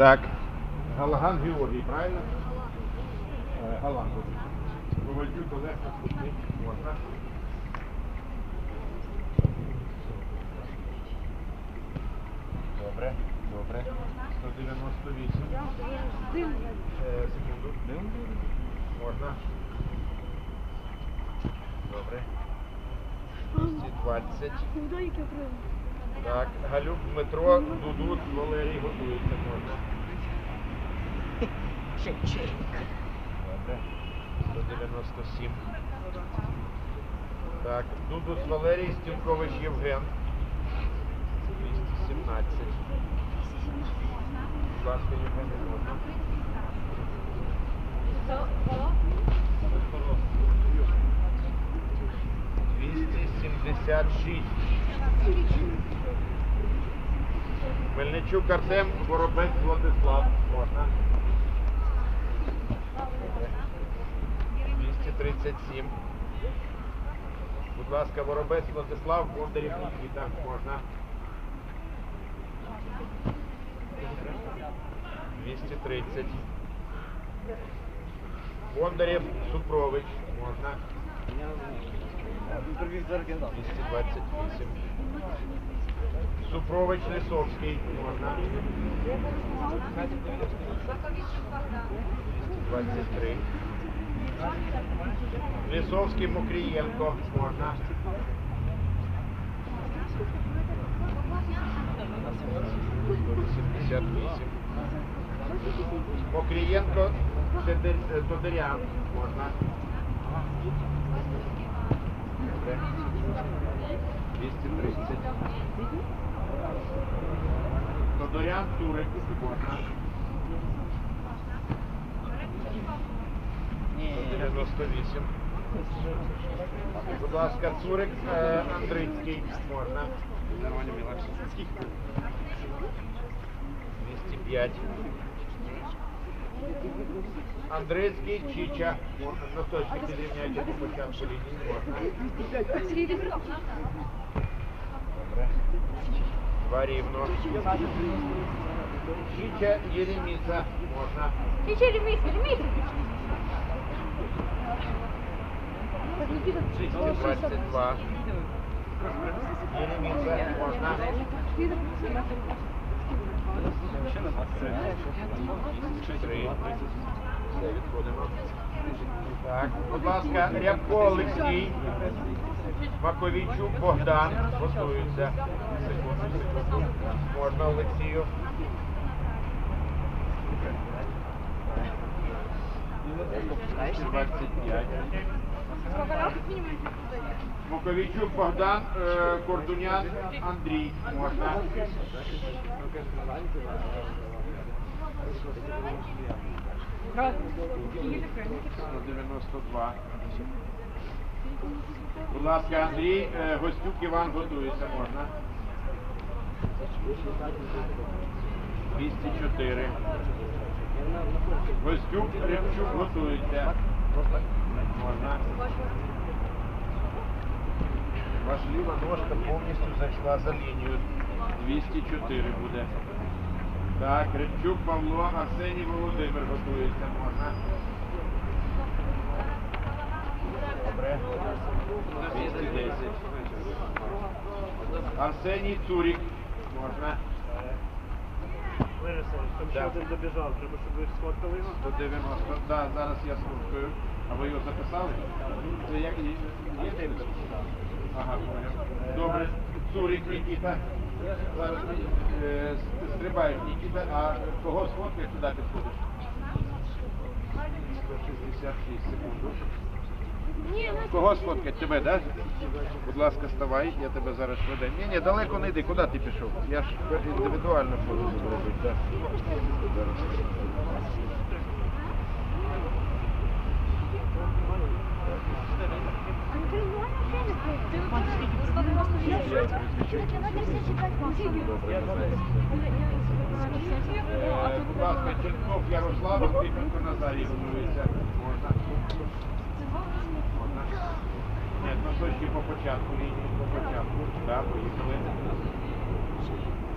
Так. Галаган Георгій, правильно? Галан. Ковальчук Олег наступний. Можна. Добре, добре. 198. Е, секунду. Можна. Добре. 220. Так, Галюк Дмитро, Дудут, Валерій готується можна. Добре. 197. Так, Дудус Валерій, Стінкович Євген. 217. Будь ласка, Євген, можна. Двісті сімдесят шість. Мельничук Артем, Воробець Владислав. Можна. 237. Будь ласка, Воробець Владислав, Бондарів Нікіта. Можна. 230. Бондарєв Супрович. Можна. 228. Супрович Лисовський. Можна. 223. Лисовський Мокрієнко. Можна. 188. Мокрієнко Тодорян. Можна. Добре. 230. Тодорян Турик. Можна. 198. Будь ласка, Цурик е, Андрицький. Можна. 205. Андрицький Чича. Можна. Носочки підрівняйте по початку лінії. Можна. Два рівно. Чича Єреміса. Можна. 222. Єреміса. Можна. Три. Все, відходимо. Так, будь ласка, Рябко Олексій, Маковійчук Богдан. Готуються. Секунду. Можна Олексію. Муковійчук Богдан, е, Кордунян Андрій. Можна. На 92. Будь ласка, Андрій, е, Гостюк Іван готується, можна. 204. Гостюк Ремчук готується. Можна. Ваша ліва ножка повністю зайшла за лінію. 204 буде. Так, Ремчук Павло, Арсеній Володимир готується, можна. Добре. 210. Арсеній Цурік. Можна. Там ще Да. один добіжав, треба, щоб ви сфоткали його. 190. Да, зараз я слухаю. А ви його записали? Це як є? Є де ви? Ага, понял. Добре. Цурик Нікіта. Зараз е, с- стрибаєш Нікіта, а кого сфоткаєш, туди підходиш? 166 секунд. Кого сфоткать? Тебе, да? Будь ласка, ставай, я тебе зараз веду. Ні, ні, далеко не йди, куди ти пішов? Я ж індивідуально фото буду робити, так. Зараз. Е, Будь ласка, Чертков Ярослав, Андрійко Назарій? Можна? Cocotá, Curitiba, Cocotá, Portugal, Curitiba. Né?